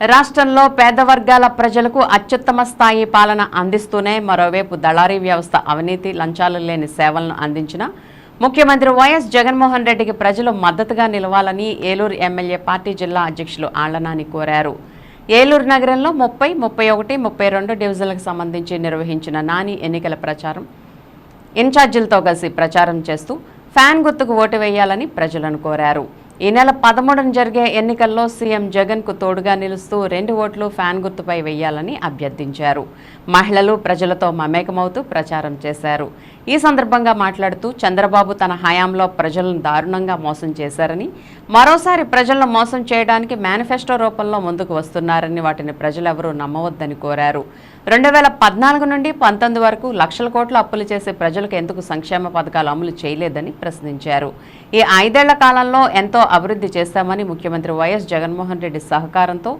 రాష్ట్రంలో పేద వర్గాల ప్రజలకు అత్యుత్తమ స్థాయి పాలన అందిస్తూనే మరోవైపు దళారీ వ్యవస్థ అవినీతి లంచాలు లేని సేవలను అందించిన ముఖ్యమంత్రి వైఎస్ జగన్మోహన్ రెడ్డికి ప్రజలు మద్దతుగా నిలవాలని ఏలూరు ఎమ్మెల్యే పార్టీ జిల్లా అధ్యక్షులు ఆళ్ళనాని కోరారు. ఏలూరు నగరంలో ముప్పై ముప్పై ఒకటి ముప్పై రెండు డివిజన్లకు సంబంధించి నిర్వహించిన నాని ఎన్నికల ప్రచారం ఇన్ఛార్జీలతో కలిసి ప్రచారం చేస్తూ ఫ్యాన్ గుర్తుకు ఓటు వేయాలని ప్రజలను కోరారు. ఈ నెల పదమూడున జరిగే ఎన్నికల్లో సీఎం జగన్కు తోడుగా నిలుస్తూ రెండు ఓట్లు ఫ్యాన్ గుర్తుపై వేయాలని అభ్యర్థించారు. మహిళలు ప్రజలతో మమేకమవుతూ ప్రచారం చేశారు. ఈ సందర్భంగా మాట్లాడుతూ చంద్రబాబు తన హయాంలో ప్రజలను దారుణంగా మోసం చేశారని మరోసారి ప్రజలను మోసం చేయడానికి మేనిఫెస్టో రూపంలో ముందుకు వస్తున్నారని వాటిని ప్రజలెవరూ నమ్మవద్దని కోరారు. రెండు వేల పద్నాలుగు నుండి పంతొమ్మిది వరకు లక్షల కోట్ల అప్పులు చేసే ప్రజలకు ఎందుకు సంక్షేమ పథకాలు అమలు చేయలేదని ప్రశ్నించారు. ఈ ఐదేళ్ళ కాలంలో ఎంతో అభివృద్ధి చేశామని ముఖ్యమంత్రి వైఎస్ జగన్మోహన్ రెడ్డి సహకారంతో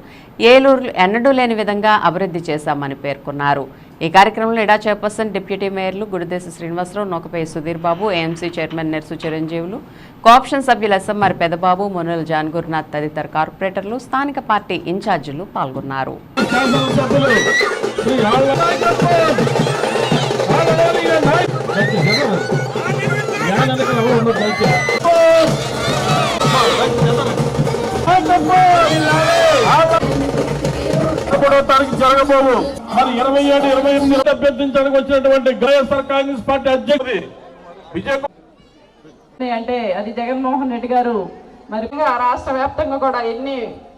ఏలూరు ఎన్నడూ లేని విధంగా అభివృద్ధి చేశామని పేర్కొన్నారు. ఈ కార్యక్రమంలో ఇడా చైర్పర్సన్ డిప్యూటీ మేయర్లు Gudidesa Srinivasarao నోకపై Sudheer Babu A M C chairman Nersu Chiranjeevulu cooption సభ్యులు ఎస్ఎంఆర్ పెదబాబు మునుల జాన్ గురునాథ్ తదితర కార్పొరేటర్లు స్థానిక పార్టీ ఇన్ఛార్జీలు పాల్గొన్నారు. పదమూడవ తారీఖు జరగబోవు మరి ఇరవై ఏడు ఇరవై ఎనిమిది అభ్యర్థించడానికి వచ్చినటువంటి వైఎస్ఆర్ కాంగ్రెస్ పార్టీ అధ్యక్షుడు విజయ్ అంటే అది జగన్మోహన్ రెడ్డి గారు. మరి ఇంకా రాష్ట్ర వ్యాప్తంగా కూడా ఎన్ని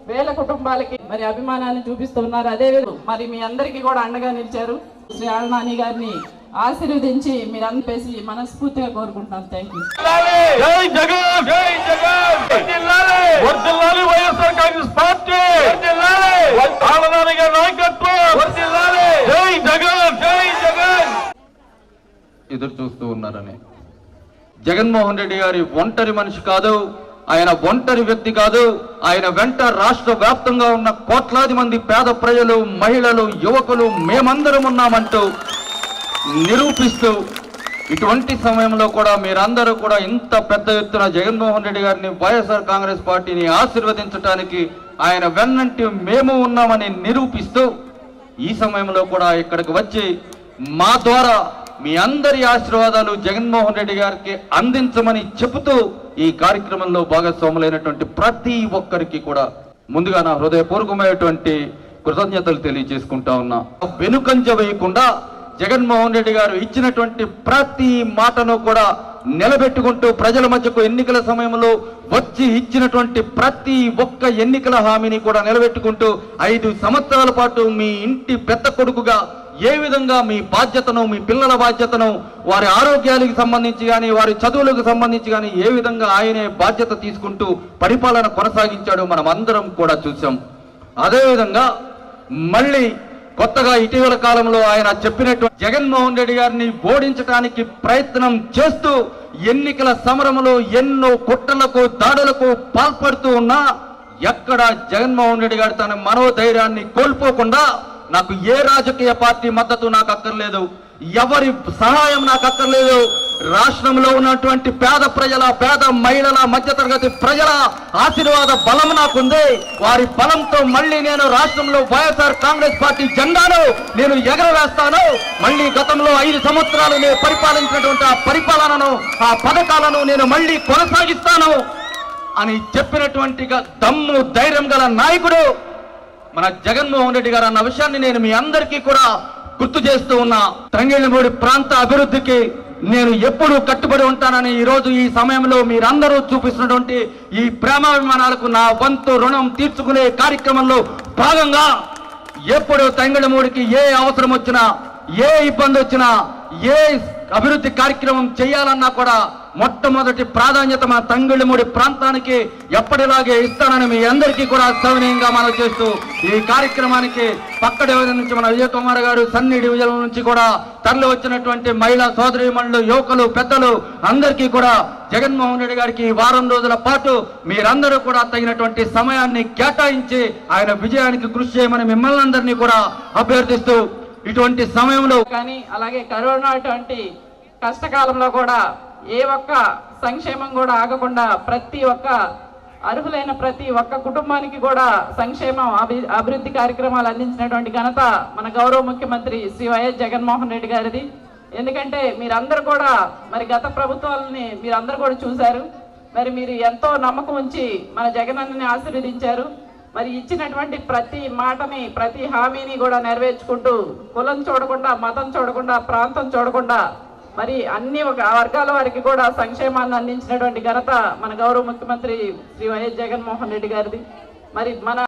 వేల కుటుంబాలకి మరి అభిమానాన్ని చూపిస్తున్నారు అదే విధంగా మరి మీ అందరికీ కూడా అండగా నిలిచారు. శ్రీ ఆళ్నాని గారిని ఆశీర్వదించి మీరు అందపేసి మనస్ఫూర్తిగా కోరుకుంటున్నాను thank you Y S R Congress party. నాయకత్వం. జై జగన్ జై జగన్. ఎదురు చూస్తూ ఉన్నారని. జగన్మోహన్ రెడ్డి గారి ఒంటరి మనిషి కాదు ఆయన ఒంటరి వ్యక్తి కాదు ఆయన వెంట రాష్ట్ర వ్యాప్తంగా ఉన్న కోట్లాది మంది పేద ప్రజలు మహిళలు యువకులు మేమందరం ఉన్నామంటూ నిరూపిస్తూ ఇటువంటి సమయంలో కూడా మీరందరూ కూడా ఇంత పెద్ద ఎత్తున జగన్మోహన్ రెడ్డి గారిని వైఎస్ఆర్ కాంగ్రెస్ పార్టీని ఆశీర్వదించడానికి ఆయన వెన్నంటి మేము ఉన్నామని నిరూపిస్తూ ఈ సమయంలో కూడా ఇక్కడికి వచ్చి మా ద్వారా మీ అందరి ఆశీర్వాదాలు జగన్మోహన్ రెడ్డి గారికి అందించమని చెబుతూ ఈ కార్యక్రమంలో భాగస్వాములైనటువంటి ప్రతి ఒక్కరికి కూడా ముందుగా నా హృదయపూర్వకమైనటువంటి కృతజ్ఞతలు తెలియజేసుకుంటా ఉన్నా. వెనుకంజ వేయకుండా జగన్మోహన్ రెడ్డి గారు ఇచ్చినటువంటి ప్రతి మాటను కూడా నిలబెట్టుకుంటూ ప్రజల మధ్యకు ఎన్నికల సమయంలో వచ్చి ఇచ్చినటువంటి ప్రతి ఒక్క ఎన్నికల హామీని కూడా నిలబెట్టుకుంటూ ఐదు సంవత్సరాల పాటు మీ ఇంటి పెద్ద కొడుకుగా ఏ విధంగా మీ బాధ్యతను మీ పిల్లల బాధ్యతను వారి ఆరోగ్యాలకు సంబంధించి కానీ వారి చదువులకు సంబంధించి కానీ ఏ విధంగా ఆయనే బాధ్యత తీసుకుంటూ పరిపాలన కొనసాగించాడో మనం అందరం కూడా చూసాం అదేవిధంగా మళ్ళీ కొత్తగా ఇటీవల కాలంలో ఆయన చెప్పినటువంటి జగన్మోహన్ రెడ్డి గారిని ఓడించడానికి ప్రయత్నం చేస్తూ ఎన్నికల సమరంలో ఎన్నో కుట్రలకు దాడులకు పాల్పడుతూ ఉన్నా ఎక్కడ జగన్మోహన్ రెడ్డి గారు తన మనోధైర్యాన్ని కోల్పోకుండా నాకు ఏ రాజకీయ పార్టీ మద్దతు నాకు అక్కర్లేదు ఎవరి సహాయం నాకు అక్కర్లేదు రాష్ట్రంలో ఉన్నటువంటి పేద ప్రజల పేద మహిళల మధ్యతరగతి ప్రజల ఆశీర్వాద బలం నాకుంది. వారి బలంతో మళ్ళీ నేను రాష్ట్రంలో వైఎస్ఆర్ కాంగ్రెస్ పార్టీ జెండాను నేను ఎగరవేస్తాను. మళ్ళీ గతంలో ఐదు సంవత్సరాలు నేను పరిపాలించినటువంటి ఆ పరిపాలనను ఆ పథకాలను నేను మళ్ళీ కొనసాగిస్తాను అని చెప్పినటువంటి దమ్ము ధైర్యం గల నాయకుడు మన జగన్మోహన్ రెడ్డి గారు అన్న విషయాన్ని నేను మీ అందరికీ కూడా గుర్తు చేస్తూ ఉన్నా. తంగేళ్ళమూడి ప్రాంత అభివృద్ధికి నేను ఎప్పుడు కట్టుబడి ఉంటానని ఈరోజు ఈ సమయంలో మీరందరూ చూపిస్తున్నటువంటి ఈ ప్రేమాభిమానాలకు నా వంతు రుణం తీర్చుకునే కార్యక్రమంలో భాగంగా ఎప్పుడు తంగళమూడికి ఏ అవసరం వచ్చినా ఏ ఇబ్బంది వచ్చినా ఏ అభివృద్ధి కార్యక్రమం చేయాలన్నా కూడా మొట్టమొదటి ప్రాధాన్యత మా తంగిళ్ళమూడి ప్రాంతానికి ఎప్పటిలాగే ఇస్తానని మీ అందరికీ కూడా సవినయంగా మనం చేస్తూ ఈ కార్యక్రమానికి పక్క డివిజన్ నుంచి మన విజయ్ కుమార్ గారు సన్ని డివిజన్ నుంచి కూడా తరలి వచ్చినటువంటి మహిళా సోదరిమణులు యువకులు పెద్దలు అందరికీ కూడా జగన్మోహన్ రెడ్డి గారికి ఈ వారం రోజుల పాటు మీరందరూ కూడా తగినటువంటి సమయాన్ని కేటాయించి ఆయన విజయానికి కృషి చేయమని మిమ్మల్ని అందరినీ కూడా అభ్యర్థిస్తూ ఇటువంటి సమయంలో కానీ అలాగే కరోనా అటువంటి కష్టకాలంలో కూడా ఏ ఒక్క సంక్షేమం కూడా ఆగకుండా ప్రతి ఒక్క అర్హులైన ప్రతి ఒక్క కుటుంబానికి కూడా సంక్షేమం అభి అభివృద్ధి కార్యక్రమాలు అందించినటువంటి ఘనత మన గౌరవ ముఖ్యమంత్రి శ్రీ వైఎస్ జగన్మోహన్ రెడ్డి గారిది. ఎందుకంటే మీరందరూ కూడా మరి గత ప్రభుత్వాలని మీరందరూ కూడా చూశారు. మరి మీరు ఎంతో నమ్మకం ఉంచి మన జగనన్నని ఆశీర్వదించారు. మరి ఇచ్చినటువంటి ప్రతి మాటని ప్రతి హామీని కూడా నెరవేర్చుకుంటూ కులం చూడకుండా మతం చూడకుండా ప్రాంతం చూడకుండా మరి అన్ని ఒక వర్గాల వారికి కూడా సంక్షేమాన్ని అందించినటువంటి ఘనత మన గౌరవ ముఖ్యమంత్రి శ్రీ వైఎస్ జగన్మోహన్ రెడ్డి గారిది. మరి మన